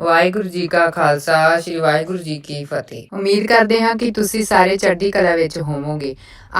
ਵਾਹਿਗੁਰੂ ਜੀ ਕਾ ਖਾਲਸਾ, ਸ੍ਰੀ ਵਾਹਿਗੁਰੂ ਜੀ ਕੀ ਫਤਿਹ। ਉਮੀਦ ਕਰਦੇ ਹਾਂ ਕਿ ਤੁਸੀਂ ਸਾਰੇ ਚੜ੍ਹਦੀ ਕਲਾ ਵਿੱਚ ਹੋਵੋਗੇ।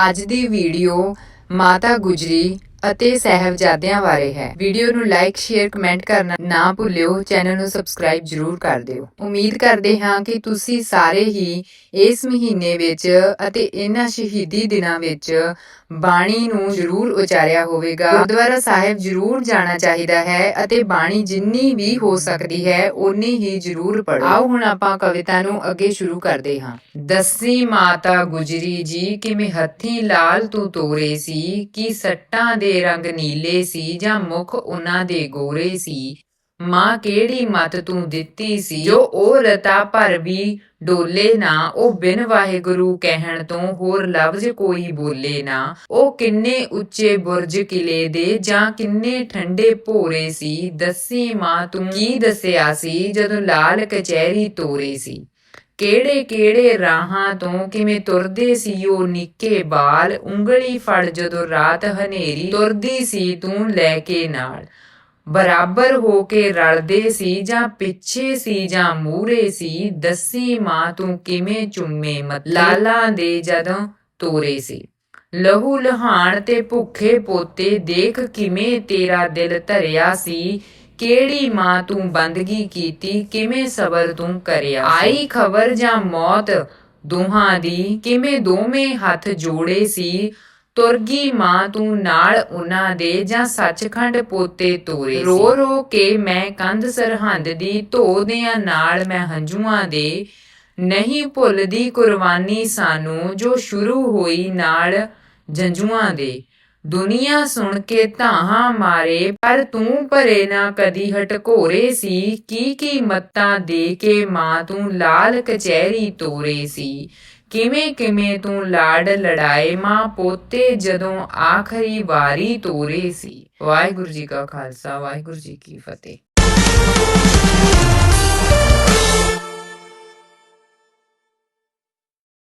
ਅੱਜ ਦੀ ਵੀਡੀਓ ਮਾਤਾ ਗੁਜਰੀ ਅਤੇ ਸਹਿਬਜ਼ਾਦਿਆਂ ਬਾਰੇ ਹੈ। ਵੀਡੀਓ ਨੂੰ ਲਾਈਕ ਸ਼ੇਅਰ ਕਮੈਂਟ ਕਰਨਾ ਨਾ ਭੁੱਲਿਓ। ਚੈਨਲ ਨੂੰ ਸਬਸਕ੍ਰਾਈਬ ਜਰੂਰ ਕਰ ਦਿਓ। ਉਮੀਦ ਕਰਦੇ ਹਾਂ ਕਿ ਤੁਸੀਂ ਸਾਰੇ ਹੀ ਇਸ ਮਹੀਨੇ ਵਿੱਚ ਅਤੇ ਇਹਨਾਂ ਸ਼ਹੀਦੀ ਦਿਨਾਂ ਵਿੱਚ ਬਾਣੀ ਨੂੰ ਜਰੂਰ ਉਚਾਰਿਆ ਹੋਵੇਗਾ। ਗੁਰਦੁਆਰਾ ਸਾਹਿਬ ਜਰੂਰ ਜਾਣਾ ਚਾਹੀਦਾ ਹੈ ਅਤੇ ਬਾਣੀ ਜਿੰਨੀ ਵੀ ਹੋ ਸਕਦੀ ਹੈ, ਓਨੀ ਹੀ ਜਰੂਰ ਪੜ੍ਹੋ। ਆਓ ਹੁਣ ਆਪਾਂ ਕਵਿਤਾ ਨੂੰ ਅੱਗੇ ਸ਼ੁਰੂ ਕਰਦੇ ਹਾਂ। ਦੱਸੀ ਮਾਤਾ ਗੁਜਰੀ ਜੀ, ਕਿਵੇਂ ਹੱਥੀ ਲਾਲ ਤੂੰ ਤੋਰੇ ਸੀ, ਕਿ ਸੱਟਾਂ ਦੇ ਰੰਗ ਨੀਲੇ ਸੀ ਜਾਂ ਮੁਖ ਉਹਨਾਂ ਦੇ ਗੋਰੇ ਸੀ? ਮਾਂ ਕਿਹੜੀ ਮਤ ਤੂੰ ਦਿੱਤੀ ਸੀ? ਜੋ ਉਹ ਰਤਾ ਭਰ ਵੀ ਡੋਲੇ ਨਾ, ਉਹ ਬਿਨ ਵਾਹਿਗੁਰੂ ਕਹਿਣ ਤੋਂ ਹੋਰ ਲਫ਼ਜ਼ ਕੋਈ ਬੋਲੇ ਨਾ। ਉਹ ਕਿੰਨੇ ਉੱਚੇ ਬੁਰਜ ਕਿਲੇ ਦੇ ਜਾਂ ਕਿੰਨੇ ਠੰਡੇ ਭੋਰੇ ਸੀ? ਦੱਸੀ ਮਾਂ ਤੂੰ ਕੀ ਦੱਸਿਆ ਸੀ ਜਦੋਂ ਲਾਲ ਕਚਹਿਰੀ ਤੋਰੇ ਸੀ? ਕਿਹੜੇ ਕਿਹੜੇ ਰਾਹਾਂ ਤੋਂ ਕਿਵੇਂ ਤੁਰਦੇ ਸੀ ਉਹ ਨਿੱਕੇ ਬਾਲ, ਉਂਗਲੀ ਫੜ ਜਦੋਂ ਰਾਤ ਹਨੇਰੀ ਤੁਰਦੀ ਸੀ ਤੂੰ ਲੈ ਕੇ ਨਾਲ। ਬਰਾਬਰ ਹੋ ਕੇ ਰਲਦੇ ਸੀ ਜਾਂ ਪਿੱਛੇ ਸੀ ਜਾਂ ਮੂਰੇ ਸੀ, ਦੱਸੀ ਮਾਂ ਤੂੰ ਕਿਵੇਂ ਚੁੰਮੇ ਮਤ? ਲਾਲਾਂ ਦੇ ਜਦੋਂ ਤੋਰੇ ਸੀ। ਲਹੂ ਲਹਾਨ ਤੇ ਭੁੱਖੇ ਪੋਤੇ ਦੇਖ ਕਿਵੇਂ ਤੇਰਾ ਦਿਲ ਧਰਿਆ ਸੀ ਕਿਹੜੀ ਮਾਂ ਤੂੰ ਬੰਦਗੀ ਕੀਤੀ, ਕਿਵੇਂ ਸਬਰ ਤੂੰ ਕਰਿਆ? ਆਈ ਖਬਰ ਜਾਂ ਮੌਤ? ਦੋਹਾਂ ਦੀ ਕਿਵੇਂ ਦੋਵੇਂ ਹੱਥ ਜੋੜੇ ਸੀ? ਤੁਰਗੀ ਮਾਂ ਤੂੰ ਨਾਲ ਉਹਨਾਂ ਦੇ ਜਾਂ ਸੱਚਖੰਡ ਪੋਤੇ ਤੋਰੇ ਰੋ ਰੋ ਕੇ ਮੈਂ ਕੰਧ ਸਰਹੰਦ ਦੀ ਧੋ ਦਿਆਂ, ਨਾਲ ਮੈਂ ਹੰਝੂਆਂ ਦੇ। ਨਹੀਂ ਭੁੱਲਦੀ ਕੁਰਬਾਨੀ ਸਾਨੂੰ ਜੋ ਸ਼ੁਰੂ ਹੋਈ ਨਾਲ ਜੰਜੂਆਂ ਦੇ। ਦੁਨੀਆ ਸੁਣ ਕੇ ਧਾਹਾਂ ਮਾਰੇ, ਪਰ ਤੂੰ ਭਰੇ ਨਾ ਕਦੀ ਹਟਕੋਰੇ ਸੀ। ਕੀ ਕੀ ਮੱਤਾਂ ਦੇ ਕੇ ਮਾਂ ਤੂੰ ਲਾਲ ਕਚਹਿਰੀ ਤੋਰੇ ਸੀ। ਕਿਵੇਂ ਕਿਵੇਂ ਤੂੰ ਲਾੜ ਲੜਾਏ ਮਾਂ ਪੋਤੇ ਜਦੋਂ ਆਖਰੀ ਵਾਰੀ ਤੋਰੇ ਸੀ। ਵਾਹਿਗੁਰੂ ਜੀ ਕਾ ਖਾਲਸਾ, ਵਾਹਿਗੁਰੂ ਜੀ ਕੀ ਫਤਿਹ।